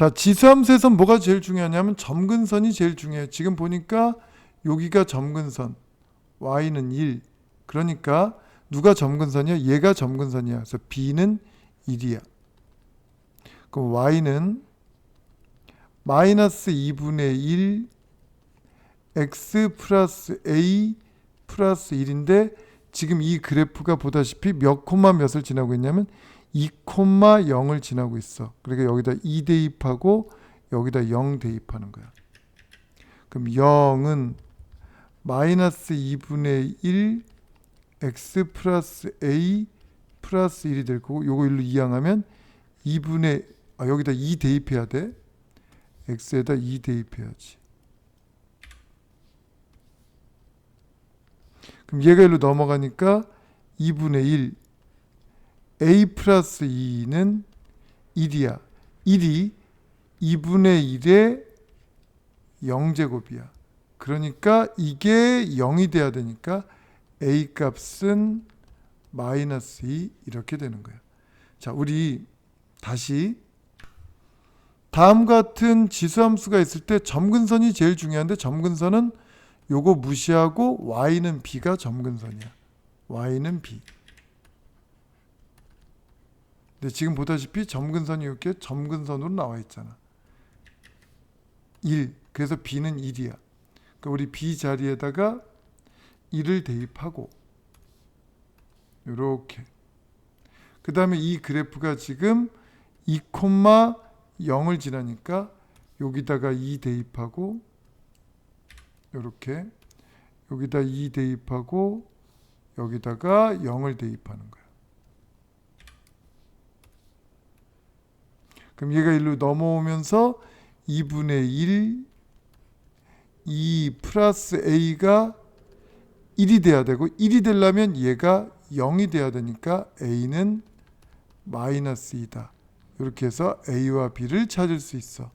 자, 지수함수에서 뭐가 제일 중요하냐면 점근선이 제일 중요해요. 지금 보니까 여기가 점근선, y는 1. 그러니까 누가 점근선이야? 얘가 점근선이야. 그래서 b는 1이야. 그럼 y는 마이너스 2분의 1 x 플러스 a 플러스 1인데 지금 이 그래프가 보다시피 몇 콤마 몇을 지나고 있냐면 2 콤마 0을 지나고 있어. 그러니까 여기다 2 대입하고 여기다 0 대입하는 거야. 그럼 0은 마이너스 2분의 1 x 플러스 a 플러스 1이 될 거고 요거 일로 이항하면 2분의 아 여기다 2 대입해야 돼. x에다 2 대입해야지. 그럼 얘가 일로 넘어가니까 2분의 1 a 플러스 2는 1이야. 1이 2분의 1의 0제곱이야. 그러니까 이게 0이 돼야 되니까 a 값은 마이너스 2 이렇게 되는 거야. 자, 우리 다시 다음 같은 지수함수가 있을 때 점근선이 제일 중요한데 점근선은 요거 무시하고 y는 b가 점근선이야. y는 b. 근데 지금 보다시피 점근선이 이렇게 점근선으로 나와 있잖아. 1. 그래서 b는 1이야. 그러니까 우리 b 자리에다가 1을 대입하고 이렇게. 그 다음에 이 그래프가 지금 2, 0을 지나니까 여기다가 2 대입하고 이렇게 여기다 2 대입하고 여기다가 0을 대입하는 거야. 그럼 얘가 일로 넘어오면서 2분의 1, 2 플러스 a가 1이 돼야 되고 1이 되려면 얘가 0이 돼야 되니까 a는 마이너스 2다. 이렇게 해서 a와 b를 찾을 수 있어.